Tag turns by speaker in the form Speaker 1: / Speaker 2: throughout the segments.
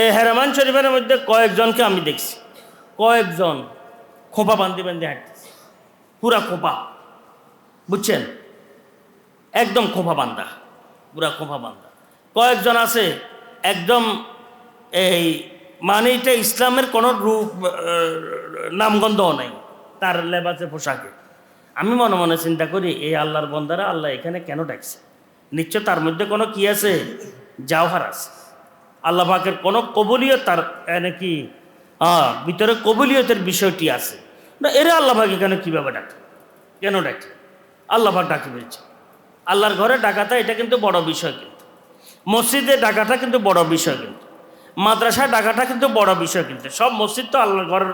Speaker 1: এই হেরামান শরীফের মধ্যে কয়েকজনকে আমি দেখছি। কয়েকজন খোপা বান্ধি বান্ধি হাঁটতেছে। পুরা খোপা। বুঝছেন? একদম খোপা বান্ধা পুরা খোপা বান্ধা কয়েকজন আছে একদম এই মানে এটা ইসলামের কোনো রূপ নামগন্ধও নাই। তার লেবাসে পোশাকে। আমি মনে মনে চিন্তা করি, এই আল্লাহর বন্দারা আল্লাহ এখানে কেন ডাকছে? নিশ্চয় তার মধ্যে কোনো কি আছে? জাওহার আছে। আল্লাহ পাকের কোনো কবুলিয়ত তার এনে কি হ্যাঁ ভিতরে কবুলিয়তের বিষয়টি আছে। না, এরা আল্লাহ পাক এখানে কীভাবে ডাকে? কেন ডাকে? আল্লাহ পাক ডাকে বলছে। আল্লাহর ঘরে ডাকাটা এটা কিন্তু বড় বিষয় কিন্তু। মসজিদে ডাকাটা কিন্তু বড় বিষয় কিন্তু। মাদ্রাসায় ডাকাটা কিন্তু বড় বিষয় কিন্তু। সব মসজিদ তো আল্লাহর ঘরের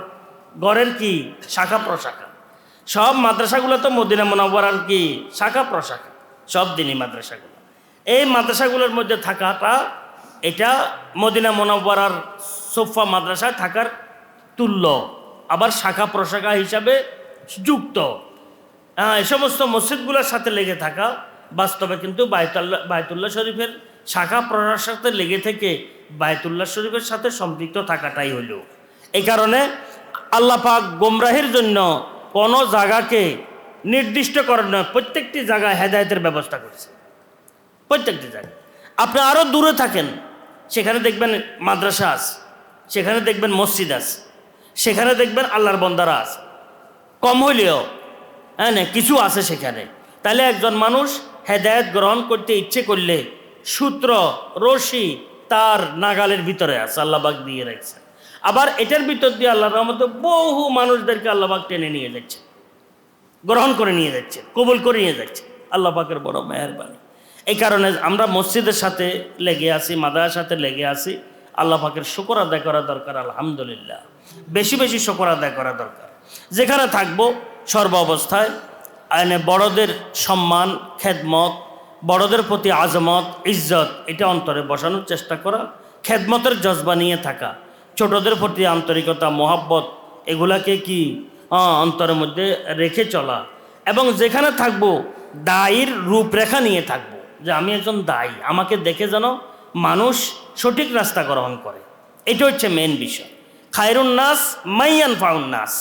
Speaker 1: ঘরের কি? শাখা প্রশাখা। সব মাদ্রাসাগুলো তো মদিনা মোনাব্বরার কি? শাখা প্রশাখা। সব দিনই মাদ্রাসাগুলো। এই মাদ্রাসাগুলোর মধ্যে থাকাটা এটা মদিনা মোনাব্বরার সোফা মাদ্রাসায় থাকার তুল্য। আবার শাখা প্রশাখা হিসাবে যুক্ত। হ্যাঁ এই সমস্ত মসজিদগুলোর সাথে লেগে থাকা বাস্তবে কিন্তু বায়তুল্লাহ বায়তুল্লাহ শরীফের শাখা প্রশাখার সাথে লেগে থেকে বায়তুল্লাহ শরীফের সাথে সম্পৃক্ত থাকাটাই হলো। এই কারণে আল্লাহ পাক গোমরাহের জন্য কোনো জায়গাকে নির্দিষ্ট করেন নয় প্রত্যেকটি জায়গায় হেদায়তের ব্যবস্থা করছে। প্রত্যেকটি জায়গায়। আপনি আরও দূরে থাকেন সেখানে দেখবেন মাদ্রাসা আছে সেখানে দেখবেন মসজিদ আছে সেখানে দেখবেন আল্লাহর বন্দারা আছে কম হইলেও হ্যাঁ না, কিছু আছে সেখানে। তাহলে একজন মানুষ হেদায়ত গ্রহণ করতে ইচ্ছে করলে সূত্র, রশি তার নাগালের ভিতরে আছে আল্লাহবাক দিয়ে রাখছে। আবার এটার ভিতর দিয়ে আল্লাহ রহমতে বহু মানুষদেরকে আল্লাহবাক টেনে নিয়ে যাচ্ছে, গ্রহণ করে নিয়ে যাচ্ছে, কবুল করে নিয়ে যাচ্ছে। আল্লাহ পাকের বড় মেহরবানি। এই কারণে আমরা মসজিদের সাথে লেগে আছি মাদার সাথে লেগে আছি। আল্লাহ পাকের শুকর আদায় করা দরকার, আলহামদুলিল্লাহ। বেশি বেশি শকর আদায় করা দরকার। যেখানে থাকব সর্ব অবস্থায়, আইনে বড়দের সম্মান, খেদমত, বড়দের প্রতি আজমত, ইজ্জত, এটা অন্তরে বসানোর চেষ্টা করা, খেদমতের জজবা নিয়ে থাকা, ছোটদের প্রতি আন্তরিকতা, মোহাব্বত, এগুলাকে কি অন্তরের মধ্যে রেখে চলা, এবং যেখানে থাকব, দায়ীর রূপরেখা নিয়ে থাকব। যে আমি একজন দায়ী, আমাকে দেখে যেন মানুষ সঠিক রাস্তা গ্রহণ করে। এটা হচ্ছে মেন বিষয়। খায়রুন নাস, মাইয়ান ফাউন নাস।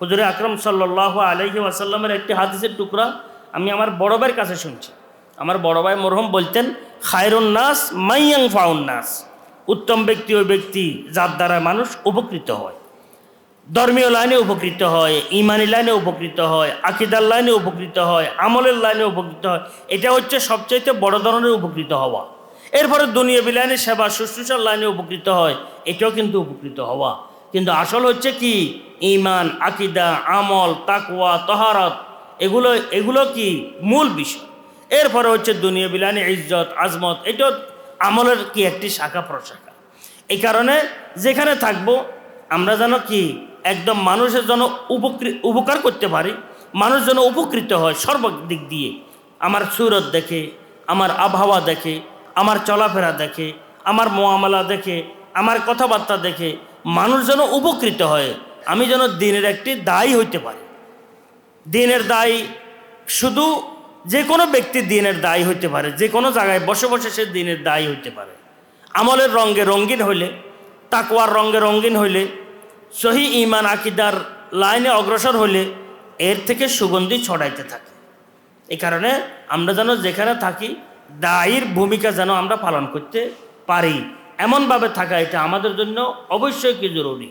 Speaker 1: হুজুরে আকরম সাল্লাহ আলহি ওয়াসাল্লামের একটি হাদিসের টুকরা আমি আমার বড় ভাইয়ের কাছে শুনছি। আমার বড় ভাই মরহম বলতেন, খায়রুন নাস মাইয়াং ফাউন নাস। উত্তম ব্যক্তি ওই ব্যক্তি, যার দ্বারা মানুষ উপকৃত হয়। ধর্মীয় লাইনে উপকৃত হয়, ইমানি লাইনে উপকৃত হয়, আকিদার লাইনে উপকৃত হয়, আমলের লাইনে উপকৃত হয়, এটা হচ্ছে সবচাইতে বড় ধরনের উপকৃত হওয়া। এরপরে দুনিয়া লাইনে সেবা, শুশ্রূষার লাইনে উপকৃত হয়, এটাও কিন্তু উপকৃত হওয়া। কিন্তু আসল হচ্ছে কি? ইমান, আকিদা, আমল তাকুয়া তহারত, এগুলো এগুলো কি? মূল বিষয়। এরপরে হচ্ছে দুনিয়া বিলানি ইজ্জত, আজমত এটা আমলের কি একটি শাখা প্রশাখা। এই কারণে যেখানে থাকব, আমরা যেন কি? একদম মানুষের জন্য উপকার করতে পারি, মানুষ যেন উপকৃত হয় সর্বদিক দিয়ে। আমার সুরত দেখে, আমার আবহাওয়া দেখে, আমার চলাফেরা দেখে, আমার মোয়ামলা দেখে, আমার কথাবার্তা দেখে মানুষ যেন উপকৃত হয়, আমি যেন দিনের একটি দায়ী হইতে পারি। দিনের দায়ী শুধু যে কোনো ব্যক্তি দিনের দায়ী হইতে পারে, যে কোনো জায়গায় বসে বসে সে দিনের দায়ী হইতে পারে। আমলের রঙে রঙিন হইলে তাকুয়ার রঙে রঙিন হইলে সহি ইমান আকিদার লাইনে অগ্রসর হলে এর থেকে সুগন্ধি ছড়াইতে থাকে। এই কারণে আমরা যেন যেখানে থাকি, দায়ীর ভূমিকা যেন আমরা পালন করতে পারি। এমনভাবে থাকা এটা আমাদের জন্য অবশ্যই কি জরুরি?